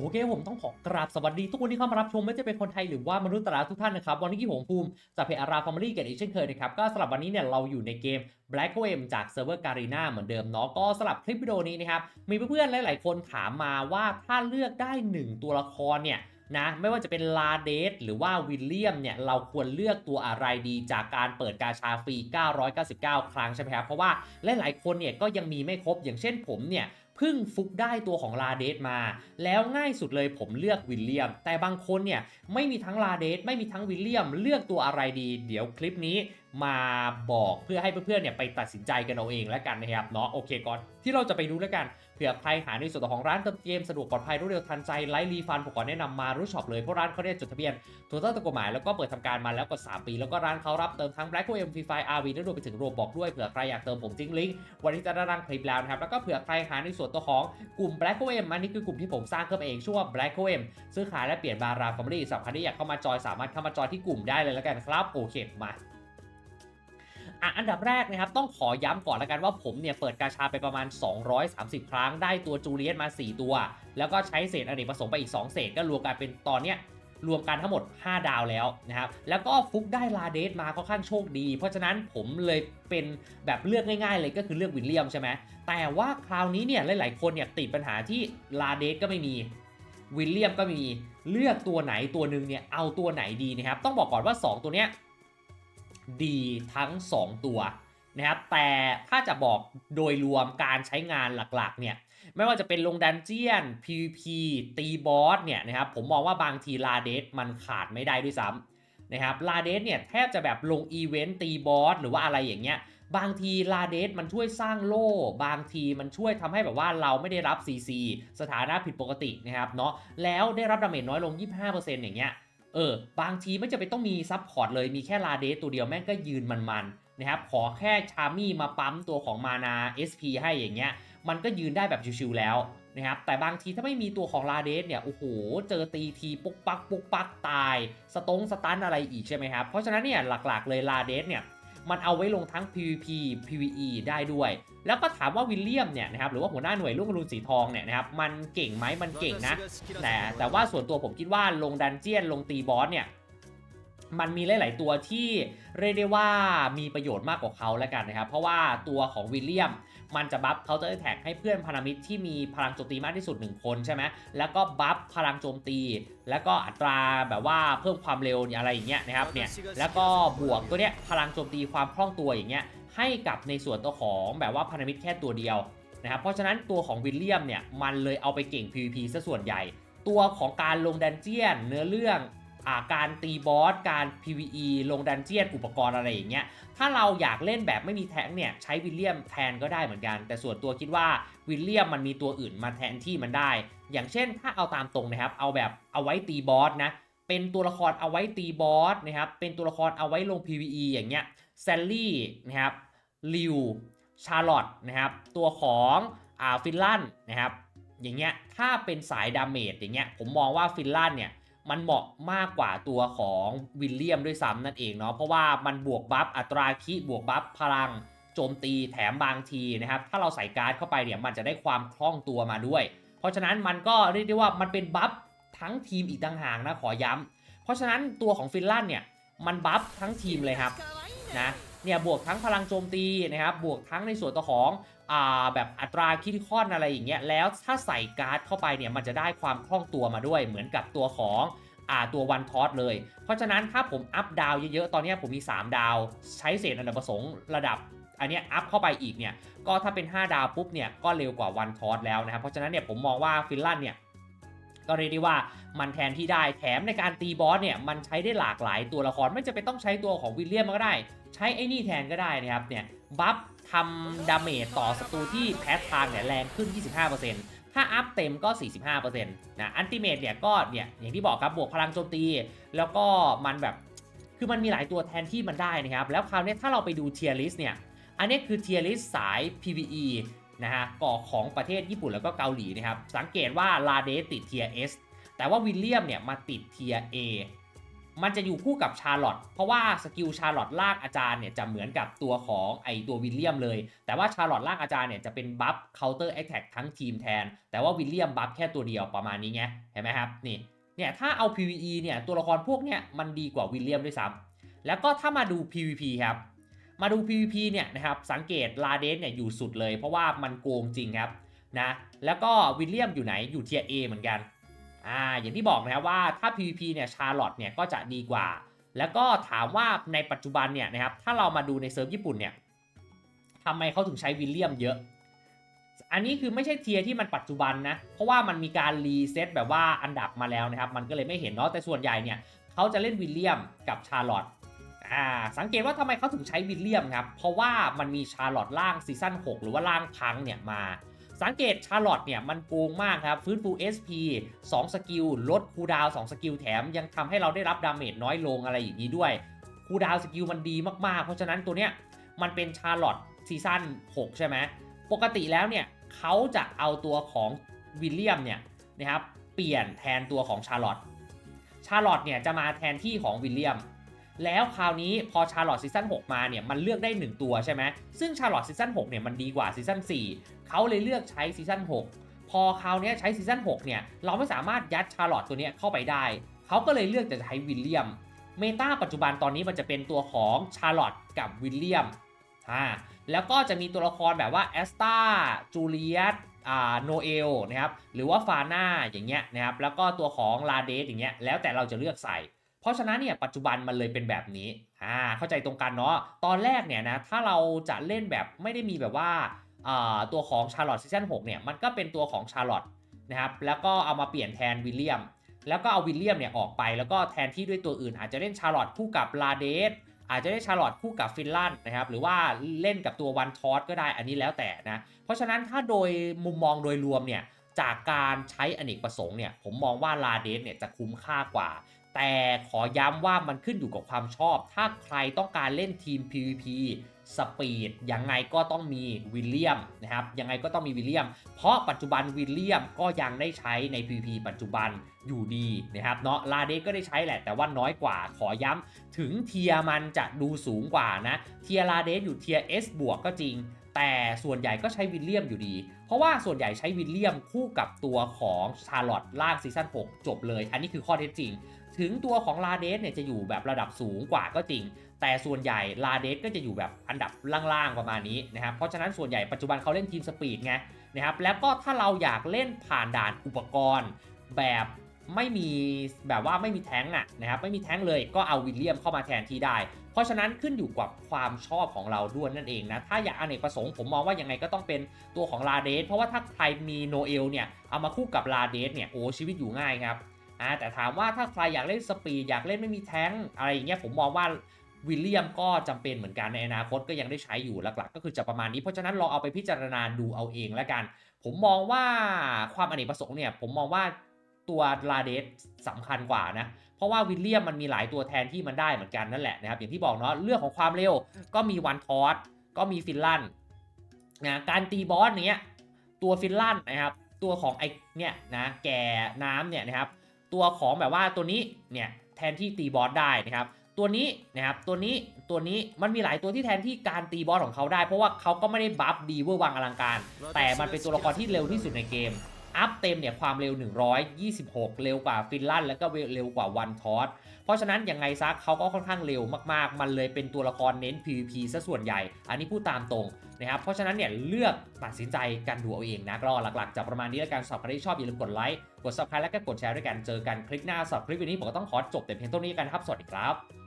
โอเคผมต้องขอกราบสวัสดีทุกคนที่เข้ามารับชมไม่ว่าจะเป็นคนไทยหรือว่ามนุษย์ต่างดาวทุกท่านนะครับวันนี้ที่ผมภูมิจากเพจอาราฟอร์มลี่กันอีกเช่นเคยนะครับก็สำหรับวันนี้เนี่ยเราอยู่ในเกม Black o m จากเซิร์ฟเวอร์การีนาเหมือนเดิมเนาะก็สำหรับคลิปวิดีโอนี้นะครับมีเพื่อนๆหลายๆ คนถามมาว่าถ้าเลือกได้ 1 ตัวละครเนี่ยนะไม่ว่าจะเป็นลาเดสหรือว่าวิลเลียมเนี่ยเราควรเลือกตัวอะไรดีจากการเปิดกาชาฟรี 999 ครั้งใช่ไหมครับเพราะว่าหลายๆคนเนี่ยก็ยังมีไม่ครบอย่างเช่นผมเนี่ย พึ่งฟุกได้ตัวของลาเดสมา แล้วง่ายสุดเลยผมเลือกวิลเลียม แต่บางคนเนี่ยไม่มีทั้งลาเดสไม่มีทั้งวิลเลียม เลือกตัวอะไรดี เดี๋ยวคลิปนี้ มาบอกเพื่อให้เพื่อนๆเนี่ยไปตัดสินใจกันเอาเองแล้วกันนะครับเนาะโอเคก่อนที่เราจะไปดูแล้วกันเผื่อใครหาในส่วนของร้านเติมเกมสะดวกปลอดภัยรวดเร็วทันใจไร้รีฟันผมขอแนะนำมารู้ช็อปเลยเพราะร้านเขาเนี่ยจดทะเบียนถูกต้องตามกฎหมายแล้วก็เปิดทำการมาแล้วกว่า 3 ปี แล้วก็ร้านเขารับเติมทั้ง Black o m Free Fire RV และรวมไปถึงโรบอกด้วยเผื่อใครอยากเติมผมจิ้งลิงก์วันนี้จะได้รังคลิปแล้วนะครับแล้วก็เผื่อใครหาในส่วนตัวของกลุ่ม Black o m อันนี้คือกลุ่มที่ผมสร้างขึ้นเองชื่อว่า Black o m ซื้อขายและเปลี่ยนบาราฟอร์มลี่สำหรับใครที่อยากเข้ามาจอยสามารถเข้ามาจอยที่กลุ่มได้เลยแล้วกันครับโอเคมา อะอันดับแรกนะครับต้องขอย้ำก่อนแล้วกันว่าผมเนี่ยเปิดกาชาไปประมาณ 230 ครั้งได้ตัวจูเลียนมา 4 ตัว แล้วก็ใช้เศษอเนกประสงค์ไปอีก 2 เศษก็รวมกันเป็นตอนเนี้ยรวมกันทั้งหมด 5 ดาวแล้วนะครับ แล้วก็ฟุกได้ลาเดสมาค่อนข้างโชคดี เพราะฉะนั้นผมเลยเป็นแบบเลือกง่ายๆเลยก็คือเลือกวิลเลียมใช่ไหม แต่ว่าคราวนี้เนี่ยหลายๆคนเนี่ยติดปัญหาที่ลาเดสก็ไม่มี วิลเลียมก็มี เลือกตัวไหนตัวหนึ่งเนี่ยเอาตัวไหนดีนะครับ ต้องบอกก่อนว่า 2 ตัวเนี้ย ดีทั้ง 2 ตัวนะครับแต่ถ้าจะบอกโดยรวมการใช้งานหลักๆเนี่ยไม่ว่าจะเป็นลงดันเจียน PVP ตีบอสเนี่ยนะครับผมมองว่าบางทีลาเดสมันขาดไม่ได้ด้วยซ้ำนะครับลาเดสเนี่ยแทบจะแบบลงอีเวนต์ตีบอสหรือว่าอะไรอย่างเงี้ยบางทีลาเดสมันช่วยสร้างโล่ บางทีมันช่วยทำให้แบบว่าเราไม่ได้รับ CC สถานะผิดปกตินะครับเนาะแล้วได้รับดาเมจน้อยลง 25%อย่างเงี้ย เออบางทีไม่จะเป็นต้องมีซับพอร์ตเลยมีแค่ลาเดสตัวเดียวแม่งก็ยืนมันๆนะครับขอแค่ชามี่มาปั๊มตัวของมานา SP ให้อย่างเงี้ยมันก็ยืนได้แบบชิวๆแล้วนะครับแต่บางทีถ้าไม่มีตัวของลาเดสเนี่ยโอ้โหเจอตีทีปุกปักปุกปักตาย สตงสตันอะไรอีกใช่ไหมครับเพราะฉะนั้นเนี่ยหลักๆเลยลาเดสเนี่ย มันเอาไว้ลงทั้ง PVP PVE ได้ด้วย แล้วก็ถามว่าวิลเลียมเนี่ยนะครับหรือว่าหัวหน้าหน่วยลูกกระลุณสีทองเนี่ยนะครับมันเก่งไหมมันเก่งนะแต่แต่ว่าส่วนตัวผมคิดว่าลงดันเจียนลงตีบอสเนี่ยมันมีหลาย ๆ ตัวที่เรียกได้ว่ามีประโยชน์มากกว่าเขาแล้วกันนะครับ เพราะว่าตัวของวิลเลียม มันจะบัฟเคาน์เตอร์แท็กให้เพื่อนพันธมิตรที่มีพลังโจมตีมากที่สุด 1 คนใช่ไหมแล้วก็บัฟพลังโจมตี แล้วก็อัตราแบบว่าเพิ่มความเร็วอะไรอย่างเงี้ยนะครับเนี่ยแล้วก็บวกตัวเนี้ยพลังโจมตีความคล่องตัวอย่างเงี้ยให้กับในส่วนตัวของแบบว่าพันธมิตรแค่ตัวเดียวนะครับเพราะฉะนั้นตัวของวิลเลียมเนี่ยมันเลยเอาไปเก่ง PVP ซะส่วนใหญ่ ตัวของการลงดันเจียนเนื้อเรื่อง การตีบอส การ PVE ลงดันเจียนอุปกรณ์อะไรอย่างเงี้ย ถ้าเราอยากเล่นแบบไม่มีแท้งเนี่ยใช้วิลเลียมแทนก็ได้เหมือนกัน แต่ส่วนตัวคิดว่าวิลเลียมมันมีตัวอื่นมาแทนที่มันได้ อย่างเช่นถ้าเอาตามตรงนะครับ เอาแบบเอาไว้ตีบอสนะ เป็นตัวละครเอาไว้ตีบอสนะครับ เป็นตัวละครเอาไว้ลง PVE อย่างเงี้ย แซลลี่นะครับ ลิว ชาร์ลอตนะครับ ตัวของอ่าฟินลันนะครับ อย่างเงี้ย ถ้าเป็นสายดาเมจอย่างเงี้ย ผมมองว่าฟินลันเนี่ย มันเหมาะมากกว่าตัวของวิลเลียมด้วยซ้ำนั่นเองเนาะเพราะว่ามันบวกบัฟอัตราคิบวกบัฟพลังโจมตีแถมบางทีนะครับ ถ้าเราใส่การ์ดเข้าไปเนี่ยมันจะได้ความคล่องตัวมาด้วย เพราะฉะนั้นมันก็เรียกได้ว่ามันเป็นบัฟทั้งทีมอีกต่างหากนะขอย้ำเพราะฉะนั้นตัวของฟินแลันเนี่ยมันบัฟทั้งทีมเลยครับนะ เนี่ยบวกทั้งพลังโจมตีนะครับบวกทั้งในส่วนตัวของอ่าแบบอัตราคิทิคอนอะไรอย่างเงี้ยแล้วถ้าใส่การ์ดเข้าไปเนี่ยมันจะได้ความคล่องตัวมาด้วยเหมือนกับตัวของอ่าตัววันทอสเลย เพราะฉะนั้นถ้าผมอัพดาวเยอะๆ ตอนนี้ผมมี 3 ดาว ใช้เศษอเนกประสงค์ระดับอันนี้อัพเข้าไปอีกเนี่ยก็ถ้าเป็น 5 ดาวปุ๊บเนี่ยก็เร็วกว่าวันทอสแล้วนะครับเพราะฉะนั้นเนี่ยผมมองว่าฟินแลนด์เนี่ย ก็เรียกได้ว่ามันแทนที่ได้แถมในการตีบอสเนี่ยมันใช้ได้หลากหลายตัวละครไม่จะเป็นต้องใช้ตัวของวิลเลียมก็ได้ ใช้ไอ้นี่แทนก็ได้นะครับเนี่ยบัฟทำดาเมจต่อศัตรูที่แพ้ทางเนี่ยแรงขึ้น 25%ถ้าอัพเต็มก็ 45%นะอันติเมตเนี่ยก็เนี่ยอย่างที่บอกครับบวกพลังโจมตี แล้วก็มันแบบคือมันมีหลายตัวแทนที่มันได้นะครับ แล้วคราวนี้ถ้าเราไปดูเทียร์ลิสเนี่ยอันนี้คือเทียร์ลิสสาย PVE นะฮะก่อของประเทศญี่ปุ่นแล้วก็เกาหลีนะครับสังเกตว่าลาเดติดเทียร์ S แต่ว่าวิลเลียมเนี่ยมาติดเทียร์ A มันจะอยู่คู่กับชาร์ลอตเพราะว่าสกิลชาร์ลอตลากอาจารย์เนี่ยจะเหมือนกับตัวของไอตัววิลเลียมเลย แต่ว่าชาร์ลอตลากอาจารย์เนี่ยจะเป็นบัฟเคาน์เตอร์แอคแท็กทั้งทีมแทน แต่ว่าวิลเลียมบัฟแค่ตัวเดียวประมาณนี้ไงเห็นไหมครับนี่เนี่ยถ้าเอา PVE เนี่ยตัวละครพวกเนี่ยมันดีกว่าวิลเลียมด้วยซ้ำแล้วก็ถ้ามาดู PVP ครับ มาดู PVP เนี่ยนะครับสังเกตลาเดสเนี่ยอยู่สุดเลย เพราะว่ามันโกงจริงครับนะแล้วก็วิลเลียมอยู่ไหนอยู่เทียเอเหมือนกันอ่าอย่างที่บอกนะครับว่าถ้า PVP เนี่ยชาร์ลอตเนี่ยก็จะดีกว่า แล้วก็ถามว่าในปัจจุบันเนี่ยนะครับถ้าเรามาดูในเซิร์ฟญี่ปุ่นเนี่ยทำไมเขาถึงใช้วิลเลียมเยอะอันนี้คือไม่ใช่เทียร์ที่มันปัจจุบันนะ เพราะว่ามันมีการรีเซ็ตแบบว่าอันดับมาแล้วนะครับ มันก็เลยไม่เห็นเนาะ แต่ส่วนใหญ่เนี่ย เขาจะเล่นวิลเลียมกับชาร์ลอต อ่าสังเกตว่าทำไมเขาถึงใช้วิลเลียมครับ เพราะว่ามันมีชาร์ลอตล่างซีซั่น6 หรือว่าล่างพังเนี่ยมา สังเกตชาร์ลอตเนี่ยมันโกงมากครับฟื้นฟู SP 2 สกิล ลดคูดาว2สกิลแถมยังทำให้เราได้รับดาเมจน้อยลงอะไรอย่างนี้ด้วยคูดาวสกิลมันดีมากๆ เพราะฉะนั้นตัวเนี้ยมันเป็นชาร์ลอตซีซั่น6 ใช่ไหมปกติแล้วเนี่ยเขาจะเอาตัวของวิลเลียมเนี่ยนะครับเปลี่ยนแทนตัวของชาร์ลอตชาร์ลอตเนี่ยจะมาแทนที่ของวิลเลียม แล้วคราวนี้พอชาร์ลอตซีซั่น6มาเนี่ยมันเลือกได้ 1 ตัวใช่ไหมซึ่งชาร์ลอตซีซั่น6เนี่ยมันดีกว่าซีซั่น4เขาเลยเลือกใช้ซีซั่น6 พอคราวนี้ใช้ซีซั่น6เนี่ยเราไม่สามารถยัดชาร์ลอตตัวนี้เข้าไปได้ เขาก็เลยเลือกจะใช้วิลเลียมเมตาปัจจุบันตอนนี้มันจะเป็นตัวของชาร์ลอตกับวิลเลียมอ่าแล้วก็จะมีตัวละครแบบว่าแอสตาจูเลียตอ่าโนเอลนะครับหรือว่าฟาน่าอย่างเงี้ยนะครับแล้วก็ตัวของลาเดสอย่างเงี้ยแล้วแต่เราจะเลือกใส่ ราะฉะนั้นเนี่ยปัจจุบันมันเลยเป็นแบบนี้อ่าเข้าใจตรงกันเนาะตอนแรกเนี่ยนะถ้าเราจะเล่นแบบไม่ได้มีแบบว่าตัวของชาร์ลอตซีซั่น6เนี่ยมันก็เป็นตัวของชาร์ลอตนะครับแล้วก็เอามาเปลี่ยนแทนวิลเลียม แล้วก็เอาวิลเลียมเนี่ยออกไปแล้วก็แทนที่ด้วยตัวอื่น อาจจะเล่นชาร์ลอตคู่กับลาเดสอาจจะได้ชาร์ลอตคู่กับฟินแลนด์นะครับหรือว่าเล่นกับตัววันทอสก็ได้อันนี้แล้วแต่นะเพราะฉะนั้นถ้าโดยมุมมองโดยรวมเนี่ยจากการใช้อเนกประสงค์เนี่ยผมมองว่าลาเดสเนี่ยจะคุ้มค่ากว่า แต่ขอย้ำว่ามันขึ้นอยู่กับความชอบ ถ้าใครต้องการเล่นทีม PVP สปีดยังไงก็ต้องมีวิลเลียมนะครับ ยังไงก็ต้องมีวิลเลียม เพราะปัจจุบันวิลเลียมก็ยังได้ใช้ใน PVP ปัจจุบันอยู่ดีนะครับเนาะลาเดสก็ได้ใช้แหละแต่ว่าน้อยกว่าขอย้ำถึงเทียร์มันจะดูสูงกว่านะ เทียร์ลาเดสอยู่เทียร์ S บวกก็จริง แต่ส่วนใหญ่ก็ใช้วิลเลียมอยู่ดี เพราะว่าส่วนใหญ่ใช้วิลเลียมคู่กับตัวของชาร์ลอตล่างซีซั่น6จบเลย อันนี้คือข้อเท็จจริง ถึงตัวของลาเดสเนี่ยจะอยู่แบบระดับสูงกว่าก็จริง แต่ส่วนใหญ่ลาเดสก็จะอยู่แบบอันดับล่างๆประมาณนี้นะครับ เพราะฉะนั้นส่วนใหญ่ปัจจุบันเขาเล่นทีมสปีดไงนะครับ แล้วก็ถ้าเราอยากเล่นผ่านด่านอุปกรณ์แบบไม่มีแบบว่าไม่มีแท้งอะนะครับไม่มีแท้งเลยก็เอาวิลเลียมเข้ามาแทนที่ได้ เพราะฉะนั้นขึ้นอยู่กับความชอบของเราด้วยนั่นเองนะถ้าอยากอเนกประสงค์ผมมองว่ายังไงก็ต้องเป็นตัวของลาเดสเพราะว่าถ้าใครมีโนเอลเนี่ยเอามาคู่กับลาเดสเนี่ยโอ้ชีวิตอยู่ง่ายครับ อ่าแต่ถามว่าถ้าใครอยากเล่นสปีดอยากเล่นไม่มีแท้งอะไรอย่างเงี้ยผมมองว่าวิลเลียมก็จำเป็นเหมือนกันในอนาคตก็ยังได้ใช้อยู่หลักๆ ก็คือจะประมาณนี้เพราะฉะนั้นลองเอาไปพิจารณาดูเอาเองแล้วกัน ผมมองว่าความอเนกประสงค์เนี่ยผมมองว่าตัวลาเดสสำคัญกว่านะ เพราะว่าวิลเลียมมันมีหลายตัวแทนที่มันได้เหมือนกันนั่นแหละนะครับ อย่างที่บอกเนาะเรื่องของความเร็วก็มีวันทอสก็มีฟินลันนะการตีบอสเนี้ยตัวฟินลันนะครับ ตัวของไอเนี่ยนะแก่น้ำเนี่ยนะครับ ตัวของแบบว่าตัวนี้เนี่ยแทนที่ตีบอสได้นะครับตัวนี้นะครับตัวนี้ตัวนี้มันมีหลายตัวที่แทนที่การตีบอสของเขาได้ เพราะว่าเขาก็ไม่ได้บัฟดีเวอร์วังอลังการ แต่มันเป็นตัวละครที่เร็วที่สุดในเกม อัพเต็มเนี่ยความเร็ว 126 เร็วกว่าฟินแลนด์แล้วก็เร็วกว่าวันทอสเพราะฉะนั้นยังไงซักเขาก็ค่อนข้างเร็วมากๆ มันเลยเป็นตัวละครเน้น PVP ซะส่วนใหญ่ อันนี้พูดตามตรงนะครับ เพราะฉะนั้นเนี่ยเลือกตัดสินใจกันดูเอาเองนะก็หลักๆจะประมาณนี้แล้วกันสำหรับใครที่ชอบอย่าลืมกดไลค์ กด subscribe และก็กดแชร์ด้วยกัน เจอกันคลิปหน้าสำหรับคลิปวันนี้ผมก็ต้องขอจบแต่เพียงเท่านี้กันครับ สวัสดีครับ